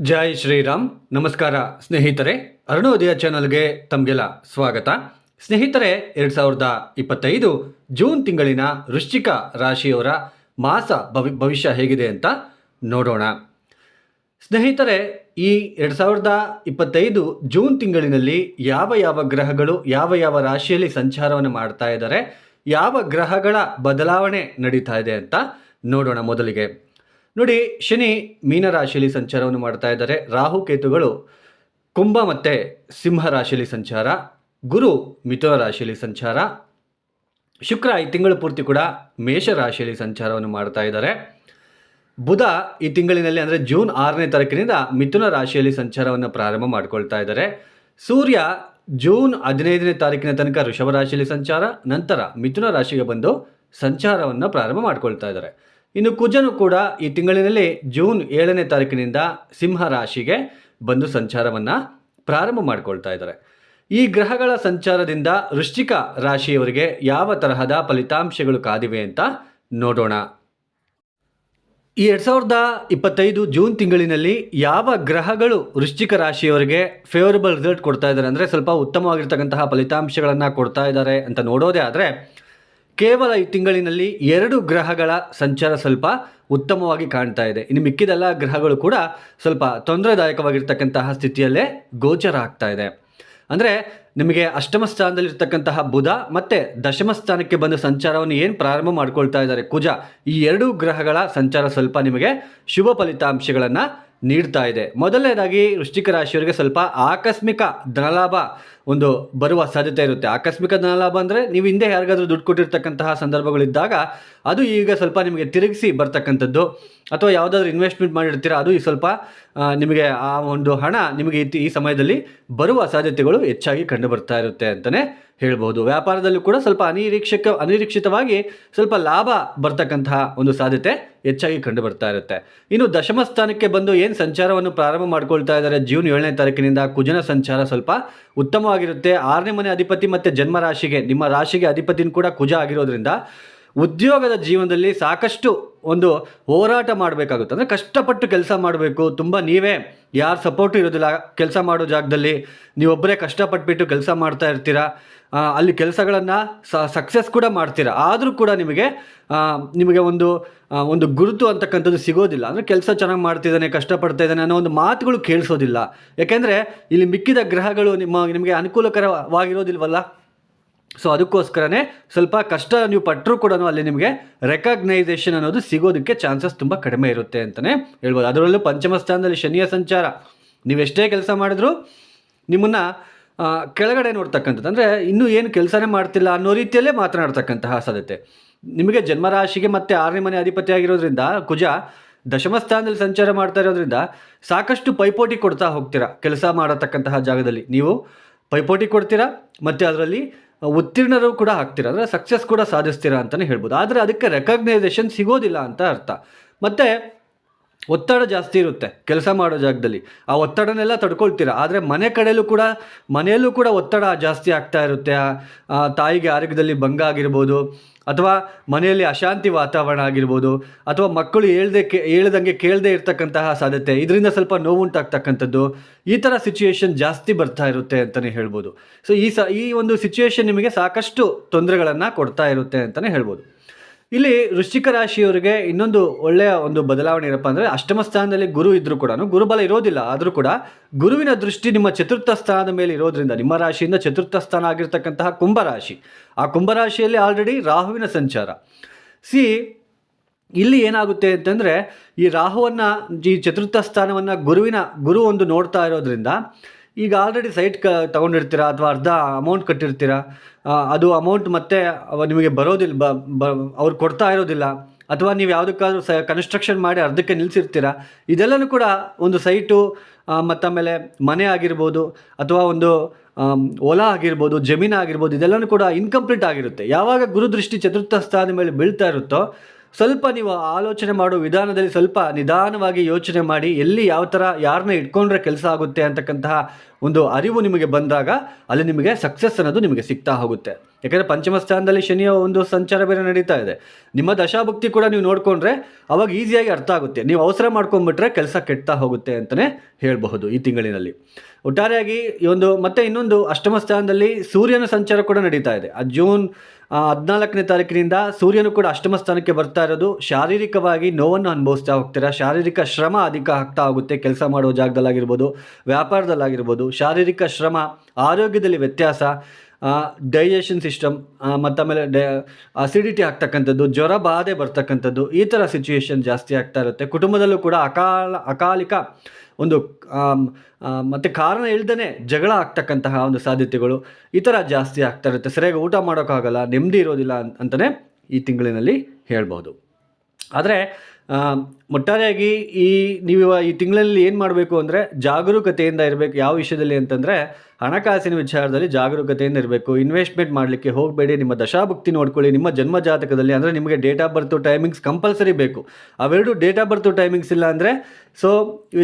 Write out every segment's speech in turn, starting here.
ಜೈ ಶ್ರೀರಾಮ್. ನಮಸ್ಕಾರ ಸ್ನೇಹಿತರೆ ಅರುಣೋದಯ ಚಾನಲ್ಗೆ ತಮಗೆಲ್ಲ ಸ್ವಾಗತ. ಸ್ನೇಹಿತರೆ, ಎರಡು ಸಾವಿರದ ಇಪ್ಪತ್ತೈದು ಜೂನ್ ತಿಂಗಳಿನ ವೃಶ್ಚಿಕ ರಾಶಿಯವರ ಮಾಸ ಭವಿ, ಭವಿಷ್ಯ ಹೇಗಿದೆ ಅಂತ ನೋಡೋಣ. ಸ್ನೇಹಿತರೆ, ಈ ಎರಡು ಸಾವಿರದ ಇಪ್ಪತ್ತೈದು ಜೂನ್ ತಿಂಗಳಿನಲ್ಲಿ ಯಾವ ಯಾವ ಗ್ರಹಗಳು, ಯಾವ ಯಾವ ರಾಶಿಯಲ್ಲಿ ಸಂಚಾರವನ್ನು ಮಾಡ್ತಾ ಇದ್ದಾರೆ, ಯಾವ ಗ್ರಹಗಳ ಬದಲಾವಣೆ ನಡೀತಾ ಇದೆ ಅಂತ ನೋಡೋಣ ಮೊದಲಿಗೆ. ನೋಡಿ, ಶನಿ ಮೀನರಾಶಿಯಲ್ಲಿ ಸಂಚಾರವನ್ನು ಮಾಡ್ತಾ ಇದ್ದಾರೆ. ರಾಹು ಕೇತುಗಳು ಕುಂಭ ಮತ್ತು ಸಿಂಹ ರಾಶಿಯಲ್ಲಿ ಸಂಚಾರ, ಗುರು ಮಿಥುನ ರಾಶಿಯಲ್ಲಿ ಸಂಚಾರ, ಶುಕ್ರ ಈ ತಿಂಗಳು ಪೂರ್ತಿ ಕೂಡ ಮೇಷ ರಾಶಿಯಲ್ಲಿ ಸಂಚಾರವನ್ನು ಮಾಡ್ತಾ ಇದ್ದಾರೆ. ಬುಧ ಈ ತಿಂಗಳಿನಲ್ಲಿ ಅಂದರೆ ಜೂನ್ ಆರನೇ ತಾರೀಕಿನಿಂದ ಮಿಥುನ ರಾಶಿಯಲ್ಲಿ ಸಂಚಾರವನ್ನು ಪ್ರಾರಂಭ ಮಾಡ್ಕೊಳ್ತಾ ಇದ್ದಾರೆ. ಸೂರ್ಯ ಜೂನ್ ಹದಿನೈದನೇ ತಾರೀಕಿನ ತನಕ ಋಷಭ ರಾಶಿಯಲ್ಲಿ ಸಂಚಾರ, ನಂತರ ಮಿಥುನ ರಾಶಿಗೆ ಬಂದು ಸಂಚಾರವನ್ನು ಪ್ರಾರಂಭ ಮಾಡ್ಕೊಳ್ತಾ ಇದ್ದಾರೆ. ಇನ್ನು ಕುಜನು ಕೂಡ ಈ ತಿಂಗಳಿನಲ್ಲಿ ಜೂನ್ ಏಳನೇ ತಾರೀಕಿನಿಂದ ಸಿಂಹ ರಾಶಿಗೆ ಬಂದು ಸಂಚಾರವನ್ನು ಪ್ರಾರಂಭ ಮಾಡಿಕೊಳ್ತಾ ಇದ್ದಾರೆ. ಈ ಗ್ರಹಗಳ ಸಂಚಾರದಿಂದ ವೃಶ್ಚಿಕ ರಾಶಿಯವರಿಗೆ ಯಾವ ತರಹದ ಫಲಿತಾಂಶಗಳು ಕಾದಿವೆ ಅಂತ ನೋಡೋಣ. ಈ ಎರಡು ಸಾವಿರದ ಇಪ್ಪತ್ತೈದು ಜೂನ್ ತಿಂಗಳಿನಲ್ಲಿ ಯಾವ ಗ್ರಹಗಳು ವೃಶ್ಚಿಕ ರಾಶಿಯವರಿಗೆ ಫೇವರಬಲ್ ರಿಸಲ್ಟ್ ಕೊಡ್ತಾ ಇದ್ದಾರೆ ಅಂದರೆ ಸ್ವಲ್ಪ ಉತ್ತಮವಾಗಿರ್ತಕ್ಕಂತಹ ಫಲಿತಾಂಶಗಳನ್ನು ಕೊಡ್ತಾ ಇದ್ದಾರೆ ಅಂತ ನೋಡೋದೇ ಆದರೆ ಕೇವಲ ಈ ತಿಂಗಳಿನಲ್ಲಿ ಎರಡು ಗ್ರಹಗಳ ಸಂಚಾರ ಸ್ವಲ್ಪ ಉತ್ತಮವಾಗಿ ಕಾಣ್ತಾ ಇದೆ. ಇನ್ನು ಮಿಕ್ಕಿದೆಲ್ಲ ಗ್ರಹಗಳು ಕೂಡ ಸ್ವಲ್ಪ ತೊಂದರೆದಾಯಕವಾಗಿರ್ತಕ್ಕಂತಹ ಸ್ಥಿತಿಯಲ್ಲೇ ಗೋಚರ ಆಗ್ತಾ ಇದೆ. ಅಂದರೆ ನಿಮಗೆ ಅಷ್ಟಮ ಸ್ಥಾನದಲ್ಲಿರ್ತಕ್ಕಂತಹ ಬುಧ ಮತ್ತು ದಶಮ ಸ್ಥಾನಕ್ಕೆ ಬಂದ ಸಂಚಾರವನ್ನು ಏನು ಪ್ರಾರಂಭ ಮಾಡ್ಕೊಳ್ತಾ ಇದ್ದಾರೆ ಕುಜ, ಈ ಎರಡೂ ಗ್ರಹಗಳ ಸಂಚಾರ ಸ್ವಲ್ಪ ನಿಮಗೆ ಶುಭ ಫಲಿತಾಂಶಗಳನ್ನು ನೀಡ್ತಾ ಇದೆ. ಮೊದಲನೇದಾಗಿ ವೃಶ್ಚಿಕ ರಾಶಿಯವರಿಗೆ ಸ್ವಲ್ಪ ಆಕಸ್ಮಿಕ ಧನಲಾಭ ಒಂದು ಬರುವ ಸಾಧ್ಯತೆ ಇರುತ್ತೆ. ಆಕಸ್ಮಿಕ ಧನಲಾಭ ಅಂದರೆ ನೀವು ಹಿಂದೆ ಯಾರಿಗಾದರೂ ದುಡ್ಡು ಕೊಟ್ಟಿರ್ತಕ್ಕಂತಹ ಸಂದರ್ಭಗಳಿದ್ದಾಗ ಅದು ಈಗ ಸ್ವಲ್ಪ ನಿಮಗೆ ತಿರುಗಿಸಿ ಬರ್ತಕ್ಕಂಥದ್ದು. ಅಥವಾ ಯಾವುದಾದ್ರೂ ಇನ್ವೆಸ್ಟ್ಮೆಂಟ್ ಮಾಡಿರ್ತೀರ, ಅದು ಈ ಸ್ವಲ್ಪ ನಿಮಗೆ ಆ ಒಂದು ಹಣ ನಿಮಗೆ ಈ- ಸಮಯದಲ್ಲಿ ಬರುವ ಸಾಧ್ಯತೆಗಳು ಹೆಚ್ಚಾಗಿ ಕಂಡುಬರ್ತಾ ಇರುತ್ತೆ ಅಂತಲೇ ಹೇಳ್ಬೋದು. ವ್ಯಾಪಾರದಲ್ಲೂ ಕೂಡ ಸ್ವಲ್ಪ ಅನಿರೀಕ್ಷಕ, ಅನಿರೀಕ್ಷಿತವಾಗಿ ಸ್ವಲ್ಪ ಲಾಭ ಬರ್ತಕ್ಕಂತಹ ಒಂದು ಸಾಧ್ಯತೆ ಹೆಚ್ಚಾಗಿ ಕಂಡು ಬರ್ತಾ ಇರುತ್ತೆ. ಇನ್ನು ದಶಮ ಸ್ಥಾನಕ್ಕೆ ಬಂದು ಏನು ಸಂಚಾರವನ್ನು ಪ್ರಾರಂಭ ಮಾಡ್ಕೊಳ್ತಾ ಇದ್ದಾರೆ, ಜೂನ್ ಏಳನೇ ತಾರೀಕಿನಿಂದ ಕುಜನ ಸಂಚಾರ ಸ್ವಲ್ಪ ಉತ್ತಮವಾಗಿರುತ್ತೆ ಆರನೇ ಮನೆ ಅಧಿಪತಿ ಮತ್ತೆ ಜನ್ಮ ರಾಶಿಗೆ ನಿಮ್ಮ ರಾಶಿಗೆ ಅಧಿಪತಿನ ಕೂಡ ಕುಜ ಆಗಿರೋದ್ರಿಂದ ಉದ್ಯೋಗದ ಜೀವನದಲ್ಲಿ ಸಾಕಷ್ಟು ಒಂದು ಹೋರಾಟ ಮಾಡಬೇಕಾಗುತ್ತೆ. ಅಂದರೆ ಕಷ್ಟಪಟ್ಟು ಕೆಲಸ ಮಾಡಬೇಕು. ತುಂಬ ನೀವೇ ಯಾರು ಸಪೋರ್ಟ್ ಇರೋದಿಲ್ಲ. ಕೆಲಸ ಮಾಡೋ ಜಾಗದಲ್ಲಿ ನೀವೊಬ್ಬರೇ ಕಷ್ಟಪಟ್ಬಿಟ್ಟು ಕೆಲಸ ಮಾಡ್ತಾ ಇರ್ತೀರಾ? ಅಲ್ಲಿ ಕೆಲಸಗಳನ್ನು ಸಕ್ಸಸ್ ಕೂಡ ಮಾಡ್ತೀರಾ? ಆದರೂ ಕೂಡ ನಿಮಗೆ ನಿಮಗೆ ಒಂದು ಒಂದು ಗುರುತು ಅಂತಕ್ಕಂಥದ್ದು ಸಿಗೋದಿಲ್ಲ. ಅಂದರೆ ಕೆಲಸ ಚೆನ್ನಾಗಿ ಮಾಡ್ತಿದ್ದಾನೆ, ಕಷ್ಟಪಡ್ತಾ ಇದ್ದಾನೆ ಅನ್ನೋ ಒಂದು ಮಾತುಗಳು ಕೇಳಿಸೋದಿಲ್ಲ. ಯಾಕೆಂದರೆ ಇಲ್ಲಿ ಮಿಕ್ಕಿದ ಗ್ರಹಗಳು ನಿಮ್ಮ, ನಿಮಗೆ ಅನುಕೂಲಕರವಾಗಿರೋದಿಲ್ವಲ್ಲ? ಸೊ ಅದಕ್ಕೋಸ್ಕರನೇ ಸ್ವಲ್ಪ ಕಷ್ಟ ನೀವು ಪಟ್ಟರೂ ಕೂಡ ಅಲ್ಲಿ ನಿಮಗೆ ರೆಕಗ್ನೈಸೇಷನ್ ಅನ್ನೋದು ಸಿಗೋದಕ್ಕೆ ಚಾನ್ಸಸ್ ತುಂಬ ಕಡಿಮೆ ಇರುತ್ತೆ ಅಂತಲೇ ಹೇಳ್ಬೋದು. ಅದರಲ್ಲೂ ಪಂಚಮ ಸ್ಥಾನದಲ್ಲಿ ಶನಿಯ ಸಂಚಾರ. ನೀವು ಎಷ್ಟೇ ಕೆಲಸ ಮಾಡಿದ್ರು ನಿಮ್ಮನ್ನು ಕೆಳಗಡೆ ನೋಡ್ತಕ್ಕಂಥದ್ದು. ಅಂದರೆ ಇನ್ನೂ ಏನು ಕೆಲಸನೇ ಮಾಡ್ತಿಲ್ಲ ಅನ್ನೋ ರೀತಿಯಲ್ಲೇ ಮಾತನಾಡ್ತಕ್ಕಂತಹ ಸಾಧ್ಯತೆ. ನಿಮಗೆ ಜನ್ಮರಾಶಿಗೆ ಮತ್ತು ಆರನೇ ಮನೆ ಅಧಿಪತಿ ಆಗಿರೋದ್ರಿಂದ, ಕುಜ ದಶಮ ಸ್ಥಾನದಲ್ಲಿ ಸಂಚಾರ ಮಾಡ್ತಾ ಇರೋದ್ರಿಂದ ಸಾಕಷ್ಟು ಪೈಪೋಟಿ ಕೊಡ್ತಾ ಹೋಗ್ತೀರಾ ಕೆಲಸ ಮಾಡತಕ್ಕಂತಹ ಜಾಗದಲ್ಲಿ. ನೀವು ಪೈಪೋಟಿ ಕೊಡ್ತೀರಾ? ಮತ್ತು ಅದರಲ್ಲಿ ಉತ್ತೀರ್ಣರು ಕೂಡ ಆಗ್ತೀರ, ಅಂದರೆ ಸಕ್ಸಸ್ ಕೂಡ ಸಾಧಿಸ್ತೀರಾ ಅಂತಲೇ ಹೇಳ್ಬೋದು. ಆದರೆ ಅದಕ್ಕೆ ರೆಕಗ್ನೈಸೇಷನ್ ಸಿಗೋದಿಲ್ಲ ಅಂತ ಅರ್ಥ. ಮತ್ತು ಒತ್ತಡ ಜಾಸ್ತಿ ಇರುತ್ತೆ ಕೆಲಸ ಮಾಡೋ ಜಾಗದಲ್ಲಿ. ಆ ಒತ್ತಡನೆಲ್ಲ ತಡ್ಕೊಳ್ತೀರ? ಆದರೆ ಮನೆ ಕಡೆಯಲ್ಲೂ ಕೂಡ, ಮನೆಯಲ್ಲೂ ಕೂಡ ಒತ್ತಡ ಜಾಸ್ತಿ ಆಗ್ತಾ ಇರುತ್ತೆ. ತಾಯಿಗೆ ಆರೋಗ್ಯದಲ್ಲಿ ಭಂಗ ಆಗಿರ್ಬೋದು, ಅಥವಾ ಮನೆಯಲ್ಲಿ ಅಶಾಂತಿ ವಾತಾವರಣ ಆಗಿರ್ಬೋದು, ಅಥವಾ ಮಕ್ಕಳು ಹೇಳ್ದೆ ಕೇ, ಹೇಳ್ದಂಗೆ ಕೇಳದೆ ಇರ್ತಕ್ಕಂತಹ ಸಾಧ್ಯತೆ, ಇದರಿಂದ ಸ್ವಲ್ಪ ನೋವುಂಟಾಗ್ತಕ್ಕಂಥದ್ದು, ಈ ಥರ ಸಿಚುಯೇಷನ್ ಜಾಸ್ತಿ ಬರ್ತಾ ಇರುತ್ತೆ ಅಂತಲೇ ಹೇಳ್ಬೋದು. ಸೊ ಈ ಸ, ಈ ಒಂದು ಸಿಚುಯೇಷನ್ ನಿಮಗೆ ಸಾಕಷ್ಟು ತೊಂದರೆಗಳನ್ನು ಕೊಡ್ತಾ ಇರುತ್ತೆ ಅಂತಲೇ ಹೇಳ್ಬೋದು. ಇಲ್ಲಿ ವೃಶ್ಚಿಕ ರಾಶಿಯವರಿಗೆ ಇನ್ನೊಂದು ಒಳ್ಳೆಯ ಒಂದು ಬದಲಾವಣೆ ಏನಪ್ಪ ಅಂದರೆ ಅಷ್ಟಮ ಸ್ಥಾನದಲ್ಲಿ ಗುರು ಇದ್ದರೂ ಕೂಡ ಗುರುಬಲ ಇರೋದಿಲ್ಲ. ಆದರೂ ಕೂಡ ಗುರುವಿನ ದೃಷ್ಟಿ ನಿಮ್ಮ ಚತುರ್ಥ ಸ್ಥಾನದ ಮೇಲೆ ಇರೋದ್ರಿಂದ, ನಿಮ್ಮ ರಾಶಿಯಿಂದ ಚತುರ್ಥ ಸ್ಥಾನ ಆಗಿರ್ತಕ್ಕಂತಹ ಕುಂಭರಾಶಿ ಆ ಕುಂಭರಾಶಿಯಲ್ಲಿ ಆಲ್ರೆಡಿ ರಾಹುವಿನ ಸಂಚಾರ. ಸಿ ಇಲ್ಲಿ ಏನಾಗುತ್ತೆ ಅಂತಂದರೆ ಈ ರಾಹುವನ್ನು, ಈ ಚತುರ್ಥ ಸ್ಥಾನವನ್ನು ಗುರುವಿನ ಗುರು ಒಂದು ನೋಡ್ತಾ ಇರೋದ್ರಿಂದ ಈಗ ಆಲ್ರೆಡಿ ಸೈಟ್ ಕ ತೊಗೊಂಡಿರ್ತೀರಾ ಅಥವಾ ಅರ್ಧ ಅಮೌಂಟ್ ಕಟ್ಟಿರ್ತೀರಾ? ಅದು ಅಮೌಂಟ್ ಮತ್ತೆ ನಿಮಗೆ ಬರೋದಿಲ್ಲ ಬ ಬ, ಅವ್ರು ಕೊಡ್ತಾ ಇರೋದಿಲ್ಲ. ಅಥವಾ ನೀವು ಯಾವುದಕ್ಕಾದ್ರೂ ಸ ಕನ್ಸ್ಟ್ರಕ್ಷನ್ ಮಾಡಿ ಅರ್ಧಕ್ಕೆ ನಿಲ್ಲಿಸಿರ್ತೀರಾ ಇದೆಲ್ಲನೂ ಕೂಡ ಒಂದು ಸೈಟು ಮತ್ತು ಆಮೇಲೆ ಮನೆ ಆಗಿರ್ಬೋದು ಅಥವಾ ಒಂದು ಓಲಾ ಆಗಿರ್ಬೋದು, ಜಮೀನು ಆಗಿರ್ಬೋದು, ಇದೆಲ್ಲನೂ ಕೂಡ ಇನ್ಕಂಪ್ಲೀಟ್ ಆಗಿರುತ್ತೆ. ಯಾವಾಗ ಗುರುದೃಷ್ಟಿ ಚತುರ್ಥ ಸ್ಥಾನದ ಮೇಲೆ ಬೀಳ್ತಾ ಇರುತ್ತೋ ಸ್ವಲ್ಪ ನೀವು ಆಲೋಚನೆ ಮಾಡೋ ವಿಧಾನದಲ್ಲಿ ಸ್ವಲ್ಪ ನಿಧಾನವಾಗಿ ಯೋಚನೆ ಮಾಡಿ ಎಲ್ಲಿ ಯಾವ ಥರ ಯಾರನ್ನ ಇಟ್ಕೊಂಡ್ರೆ ಕೆಲಸ ಆಗುತ್ತೆ ಅಂತಕ್ಕಂತಹ ಒಂದು ಅರಿವು ನಿಮಗೆ ಬಂದಾಗ ಅಲ್ಲಿ ನಿಮಗೆ ಸಕ್ಸಸ್ ಅನ್ನೋದು ನಿಮಗೆ ಸಿಗ್ತಾ ಹೋಗುತ್ತೆ. ಯಾಕಂದರೆ ಪಂಚಮ ಸ್ಥಾನದಲ್ಲಿ ಶನಿಯ ಒಂದು ಸಂಚಾರ ಬೇರೆ ನಡೀತಾ ಇದೆ. ನಿಮ್ಮ ದಶಾಭಕ್ತಿ ಕೂಡ ನೀವು ನೋಡಿಕೊಂಡ್ರೆ ಅವಾಗ ಈಸಿಯಾಗಿ ಅರ್ಥ ಆಗುತ್ತೆ. ನೀವು ಅವಸರ ಮಾಡ್ಕೊಂಡ್ಬಿಟ್ರೆ ಕೆಲಸ ಕೆಡ್ತಾ ಹೋಗುತ್ತೆ ಅಂತಲೇ ಹೇಳಬಹುದು ಈ ತಿಂಗಳಿನಲ್ಲಿ. ಒಟ್ಟಾರೆಯಾಗಿ ಈ ಒಂದು ಮತ್ತೆ ಇನ್ನೊಂದು ಅಷ್ಟಮ ಸ್ಥಾನದಲ್ಲಿ ಸೂರ್ಯನ ಸಂಚಾರ ಕೂಡ ನಡೀತಾ ಇದೆ. ಆ ಜೂನ್ ಹದಿನಾಲ್ಕನೇ ತಾರೀಕಿನಿಂದ ಸೂರ್ಯನು ಕೂಡ ಅಷ್ಟಮ ಸ್ಥಾನಕ್ಕೆ ಬರ್ತಾ ಇರೋದು. ಶಾರೀರಿಕವಾಗಿ ನೋವನ್ನು ಅನುಭವಿಸ್ತಾ ಹೋಗ್ತೀರಾ? ಶಾರೀರಿಕ ಶ್ರಮ ಅಧಿಕ ಆಗ್ತಾ ಹೋಗುತ್ತೆ. ಕೆಲಸ ಮಾಡೋ ಜಾಗದಲ್ಲಾಗಿರ್ಬೋದು, ವ್ಯಾಪಾರದಲ್ಲಾಗಿರ್ಬೋದು. ಶಾರೀರಿಕ ಶ್ರಮ, ಆರೋಗ್ಯದಲ್ಲಿ ವ್ಯತ್ಯಾಸ ಡೈಜೆಷನ್ ಸಿಸ್ಟಮ್ ಮತ್ತು ಆಮೇಲೆ ಡೈ ಅಸಿಡಿಟಿ ಆಗ್ತಕ್ಕಂಥದ್ದು, ಜ್ವರ ಬಾಧೆ ಬರ್ತಕ್ಕಂಥದ್ದು, ಈ ಥರ ಸಿಚುಯೇಷನ್ ಜಾಸ್ತಿ ಆಗ್ತಾ ಇರುತ್ತೆ. ಕುಟುಂಬದಲ್ಲೂ ಕೂಡ ಅಕಾಲ, ಅಕಾಲಿಕ ಒಂದು ಮತ್ತು ಕಾರಣ ಇಲ್ದೇ ಜಗಳ ಆಗ್ತಕ್ಕಂತಹ ಒಂದು ಸಾಧ್ಯತೆಗಳು ಈ ಥರ ಜಾಸ್ತಿ ಆಗ್ತಾ ಇರುತ್ತೆ. ಸರಿಯಾಗಿ ಊಟ ಮಾಡೋಕ್ಕಾಗಲ್ಲ, ನೆಮ್ಮದಿ ಇರೋದಿಲ್ಲ ಅಂತಲೇ ಈ ತಿಂಗಳಿನಲ್ಲಿ ಹೇಳ್ಬೋದು. ಆದರೆ ಒಟ್ಟಾರೆಯಾಗಿ ಈ ನೀವು ಈ ತಿಂಗಳಲ್ಲಿ ಏನು ಮಾಡಬೇಕು ಅಂದರೆ ಜಾಗರೂಕತೆಯಿಂದ ಇರಬೇಕು ಯಾವ ವಿಷಯದಲ್ಲಿ ಅಂತಂದರೆ ಹಣಕಾಸಿನ ವಿಚಾರದಲ್ಲಿ ಜಾಗರೂಕತೆಯಿಂದ ಇರಬೇಕು. ಇನ್ವೆಸ್ಟ್ಮೆಂಟ್ ಮಾಡಲಿಕ್ಕೆ ಹೋಗಬೇಡಿ, ನಿಮ್ಮ ದಶಾಭುಕ್ತಿ ನೋಡ್ಕೊಳ್ಳಿ, ನಿಮ್ಮ ಜನ್ಮ ಜಾತಕದಲ್ಲಿ ಅಂದರೆ ನಿಮಗೆ date of birth timings compulsory ಬೇಕು. ಅವೆರಡು ಡೇಟ್ ಆಫ್ ಬರ್ತು ಟೈಮಿಂಗ್ಸ್ ಇಲ್ಲ ಅಂದರೆ ಸೊ,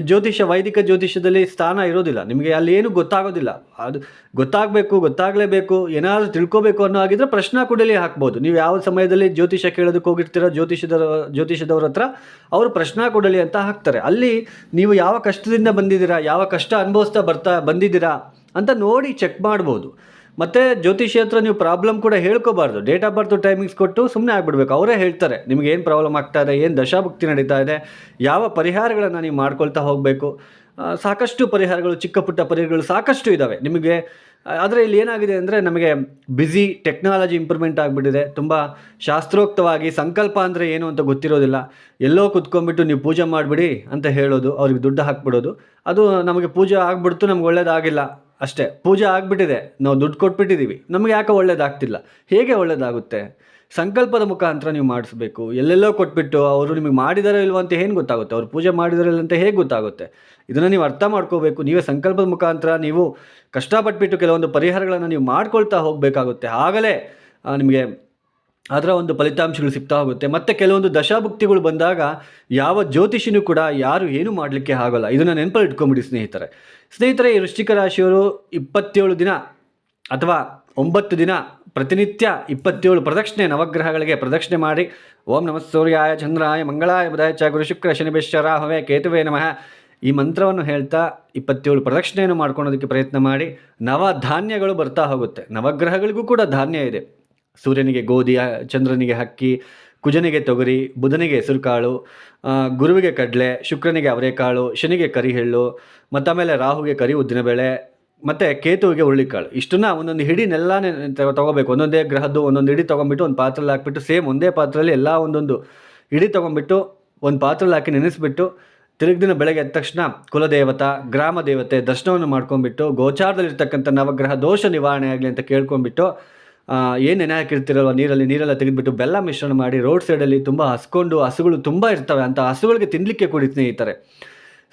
ಜ್ಯೋತಿಷ, ವೈದಿಕ ಜ್ಯೋತಿಷ್ಯದಲ್ಲಿ ಸ್ಥಾನ ಇರೋದಿಲ್ಲ. ನಿಮಗೆ ಅಲ್ಲಿ ಏನು ಗೊತ್ತಾಗೋದಿಲ್ಲ. ಅದು ಗೊತ್ತಾಗಬೇಕು, ಗೊತ್ತಾಗಲೇಬೇಕು, ಏನಾದರೂ ತಿಳ್ಕೋಬೇಕು ಅನ್ನೋ ಆಗಿದ್ರೆ ಪ್ರಶ್ನಾ ಕೂಡಲಿ ಹಾಕ್ಬೋದು. ನೀವು ಯಾವ ಸಮಯದಲ್ಲಿ ಜ್ಯೋತಿಷ ಕೇಳೋದಕ್ಕೆ ಹೋಗಿರ್ತೀರೋ, ಜ್ಯೋತಿಷದ ಜ್ಯೋತಿಷದವ್ರ ಹತ್ರ, ಅವರು ಪ್ರಶ್ನಾ ಕೊಡಲಿ ಅಂತ ಹಾಕ್ತಾರೆ. ಅಲ್ಲಿ ನೀವು ಯಾವ ಕಷ್ಟದಿಂದ ಬಂದಿದ್ದೀರಾ, ಯಾವ ಕಷ್ಟ ಅನುಭವಿಸ್ತಾ ಬರ್ತಾ ಬಂದಿದ್ದೀರಾ ಅಂತ ನೋಡಿ ಚೆಕ್ ಮಾಡ್ಬೋದು. ಮತ್ತು ಜ್ಯೋತಿಷಿ ಹತ್ರ ನೀವು ಪ್ರಾಬ್ಲಮ್ ಕೂಡ ಹೇಳ್ಕೋಬಾರ್ದು. ಡೇಟ್ ಆಫ್ ಬರ್ತ್ ಟೈಮಿಂಗ್ಸ್ ಕೊಟ್ಟು ಸುಮ್ಮನೆ ಆಗಿಬಿಡ್ಬೇಕು. ಅವರೇ ಹೇಳ್ತಾರೆ ನಿಮಗೇನು ಪ್ರಾಬ್ಲಮ್ ಆಗ್ತಾ ಇದೆ, ಏನು ದಶಾಭುಕ್ತಿ ನಡೀತಾ ಇದೆ, ಯಾವ ಪರಿಹಾರಗಳನ್ನು ನೀವು ಮಾಡ್ಕೊಳ್ತಾ ಹೋಗಬೇಕು. ಸಾಕಷ್ಟು ಪರಿಹಾರಗಳು, ಚಿಕ್ಕ ಪುಟ್ಟ ಪರಿಹಾರಗಳು ಸಾಕಷ್ಟು ಇದ್ದಾವೆ ನಿಮಗೆ, ಆದರೆ ಇಲ್ಲಿ ಏನಾಗಿದೆ ಅಂದರೆ ನಮಗೆ ಬ್ಯುಸಿ ಟೆಕ್ನಾಲಜಿ ಇಂಪ್ರೂವ್ಮೆಂಟ್ ಆಗಿಬಿಟ್ಟಿದೆ. ತುಂಬ ಶಾಸ್ತ್ರೋಕ್ತವಾಗಿ ಸಂಕಲ್ಪ ಅಂದರೆ ಏನು ಅಂತ ಗೊತ್ತಿರೋದಿಲ್ಲ. ಎಲ್ಲೋ ಕುತ್ಕೊಂಡ್ಬಿಟ್ಟು ನೀವು ಪೂಜೆ ಮಾಡಿಬಿಡಿ ಅಂತ ಹೇಳೋದು, ಅವ್ರಿಗೆ ದುಡ್ಡು ಹಾಕ್ಬಿಡೋದು. ಅದು ನಮಗೆ ಪೂಜೆ ಆಗಿಬಿಡ್ತು, ನಮ್ಗೆ ಒಳ್ಳೇದಾಗಿಲ್ಲ ಅಷ್ಟೇ. ಪೂಜೆ ಆಗಿಬಿಟ್ಟಿದೆ, ನಾವು ದುಡ್ಡು ಕೊಟ್ಬಿಟ್ಟಿದ್ದೀವಿ ನಮಗೆ ಯಾಕೆ ಒಳ್ಳೇದಾಗ್ತಿಲ್ಲ. ಹೇಗೆ ಒಳ್ಳೇದಾಗುತ್ತೆ? ಸಂಕಲ್ಪದ ಮುಖಾಂತರ ನೀವು ಮಾಡಿಸ್ಬೇಕು. ಎಲ್ಲೆಲ್ಲೋ ಕೊಟ್ಬಿಟ್ಟು ಅವರು ನಿಮಗೆ ಮಾಡಿದಾರೋ ಇಲ್ವೋ ಅಂತ ಏನು ಗೊತ್ತಾಗುತ್ತೆ? ಅವ್ರು ಪೂಜೆ ಮಾಡಿದಾರೋ ಇಲ್ಲ ಅಂತ ಹೇಗೆ ಗೊತ್ತಾಗುತ್ತೆ? ಇದನ್ನು ನೀವು ಅರ್ಥ ಮಾಡ್ಕೋಬೇಕು. ನೀವೇ ಸಂಕಲ್ಪದ ಮುಖಾಂತರ ನೀವು ಕಷ್ಟಪಟ್ಬಿಟ್ಟು ಕೆಲವೊಂದು ಪರಿಹಾರಗಳನ್ನು ನೀವು ಮಾಡ್ಕೊಳ್ತಾ ಹೋಗಬೇಕಾಗುತ್ತೆ. ಆಗಲೇ ನಿಮಗೆ ಅದರ ಒಂದು ಫಲಿತಾಂಶಗಳು ಸಿಗ್ತಾ ಹೋಗುತ್ತೆ. ಮತ್ತು ಕೆಲವೊಂದು ದಶಾಭುಕ್ತಿಗಳು ಬಂದಾಗ ಯಾವ ಜ್ಯೋತಿಷಿನೂ ಕೂಡ ಯಾರು ಏನು ಮಾಡಲಿಕ್ಕೆ ಆಗೋಲ್ಲ. ಇದನ್ನು ನೆನಪಲ್ಲಿ ಇಟ್ಕೊಂಬಿಡಿ ಸ್ನೇಹಿತರೆ. ಸ್ನೇಹಿತರೆ, ಈ ವೃಶ್ಚಿಕ ರಾಶಿಯವರು ಇಪ್ಪತ್ತೇಳು ದಿನ ಅಥವಾ ಒಂಬತ್ತು ದಿನ ಪ್ರತಿನಿತ್ಯ ಇಪ್ಪತ್ತೇಳು ಪ್ರದಕ್ಷಿಣೆ ನವಗ್ರಹಗಳಿಗೆ ಪ್ರದಕ್ಷಿಣೆ ಮಾಡಿ. ಓಂ ನಮಃ ಸೂರ್ಯಾಯ ಚಂದ್ರಾಯ ಮಂಗಳಾಯ ಬುಧಾಯ ಚ ಗುರು ಶುಕ್ರ ಶನಿಭ್ಯಶ್ಚ ರಾಹವೇ ಕೇತುವೇ ನಮಃ. ಈ ಮಂತ್ರವನ್ನು ಹೇಳ್ತಾ ಇಪ್ಪತ್ತೇಳು ಪ್ರದಕ್ಷಿಣೆಯನ್ನು ಮಾಡ್ಕೊಳೋದಕ್ಕೆ ಪ್ರಯತ್ನ ಮಾಡಿ. ನವ ಧಾನ್ಯಗಳು ಬರ್ತಾ ಹೋಗುತ್ತೆ. ನವಗ್ರಹಗಳಿಗೂ ಕೂಡ ಧಾನ್ಯ ಇದೆ. ಸೂರ್ಯನಿಗೆ ಗೋಧಿ ಚಂದ್ರನಿಗೆ ಹಕ್ಕಿ, ಕುಜನಿಗೆ ತೊಗರಿ, ಬುಧನಿಗೆ ಹೆಸರುಕಾಳು ಗುರುವಿಗೆ ಕಡಲೆ, ಶುಕ್ರನಿಗೆ ಅವರೆಕಾಳು, ಶನಿಗೆ ಕರಿಹೆಳ್ಳು ಮತ್ತು ಆಮೇಲೆ ರಾಹುಗೆ ಕರಿ ಉದ್ದಿನಬೇಳೆ ಮತ್ತು ಕೇತುವಿಗೆ ಹುರುಳಿಕಾಳು. ಇಷ್ಟನ್ನ ಒಂದೊಂದು ಹಿಡಿ ನೆಲ್ಲಾನೆ ತೊಗೋಬೇಕು. ಒಂದೊಂದೇ ಗ್ರಹದ್ದು ಒಂದೊಂದು ಹಿಡಿ ತೊಗೊಂಬಿಟ್ಟು ಒಂದು ಪಾತ್ರೆಯಲ್ಲಿ ಹಾಕ್ಬಿಟ್ಟು ಸೇಮ್ ಒಂದೇ ಪಾತ್ರೆಯಲ್ಲಿ ಎಲ್ಲ ಒಂದೊಂದು ಹಿಡಿ ತೊಗೊಂಬಿಟ್ಟು ಒಂದು ಪಾತ್ರೆಲಿ ಹಾಕಿ ನೆನೆಸ್ಬಿಟ್ಟು ತಿರುಗಿ ದಿನ ಬೆಳಗ್ಗೆ ಎದ್ದ ತಕ್ಷಣ ಕುಲದೇವತ, ಗ್ರಾಮ ದೇವತೆ ದರ್ಶನವನ್ನು ಮಾಡ್ಕೊಂಡ್ಬಿಟ್ಟು ಗೋಚಾರದಲ್ಲಿರ್ತಕ್ಕಂಥ ನವಗ್ರಹ ದೋಷ ನಿವಾರಣೆ ಆಗಲಿ ಅಂತ ಕೇಳ್ಕೊಂಡ್ಬಿಟ್ಟು ಏನು ನೆನೆ ಹಾಕಿರ್ತಿರಲ್ವ ನೀರಲ್ಲಿ? ನೀರೆಲ್ಲ ತೆಗೆದುಬಿಟ್ಟು ಬೆಲ್ಲ ಮಿಶ್ರಣ ಮಾಡಿ ರೋಡ್ ಸೈಡಲ್ಲಿ ತುಂಬ ಹಸ್ಕೊಂಡು ಹಸುಗಳು ತುಂಬ ಇರ್ತವೆ. ಅಂತ ಹಸುಗಳಿಗೆ ತಿನ್ನಲಿಕ್ಕೆ ಕೊಡಿ ಸ್ನೇಹಿತರೆ.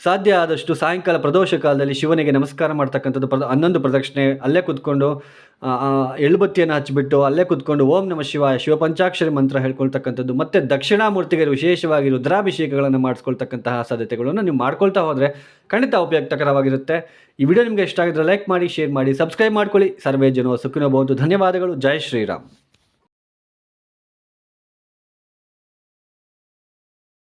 ಸಾಧ್ಯ ಆದಷ್ಟು ಸಾಯಂಕಾಲ ಪ್ರದೋಷ ಕಾಲದಲ್ಲಿ ಶಿವನಿಗೆ ನಮಸ್ಕಾರ ಮಾಡ್ತಕ್ಕಂಥದ್ದು ಪ್ರದ ಹನ್ನೊಂದು ಪ್ರದಕ್ಷಿಣೆ, ಅಲ್ಲೇ ಕೂತ್ಕೊಂಡು ಎಳುಬತ್ತಿಯನ್ನು ಹಚ್ಚಿಬಿಟ್ಟು, ಅಲ್ಲೇ ಕೂತ್ಕೊಂಡು ಓಂ ನಮ ಶಿವಾಯ, ಶಿವ ಪಂಚಾಕ್ಷರಿ ಮಂತ್ರ ಹೇಳ್ಕೊಳ್ತಕ್ಕಂಥದ್ದು, ಮತ್ತು ದಕ್ಷಿಣಾಮೂರ್ತಿಗೆ ವಿಶೇಷವಾಗಿ ರುದ್ರಾಭಿಷೇಕಗಳನ್ನು ಮಾಡಿಸ್ಕೊಳ್ತಕ್ಕಂತಹ ಸಾಧ್ಯತೆಗಳನ್ನು ನೀವು ಮಾಡ್ಕೊಳ್ತಾ ಹೋದರೆ ಖಂಡಿತ ಉಪಯುಕ್ತಕರವಾಗಿರುತ್ತೆ. ಈ ವಿಡಿಯೋ ನಿಮಗೆ ಇಷ್ಟ ಆಗಿದ್ರೆ ಲೈಕ್ ಮಾಡಿ ಶೇರ್ ಮಾಡಿ ಸಬ್ಸ್ಕ್ರೈಬ್ ಮಾಡ್ಕೊಳ್ಳಿ. ಸರ್ವೇ ಜನೋ ಸುಖಿನೋ ಬಹುದು ಧನ್ಯವಾದಗಳು. ಜೈ ಶ್ರೀರಾಮ್.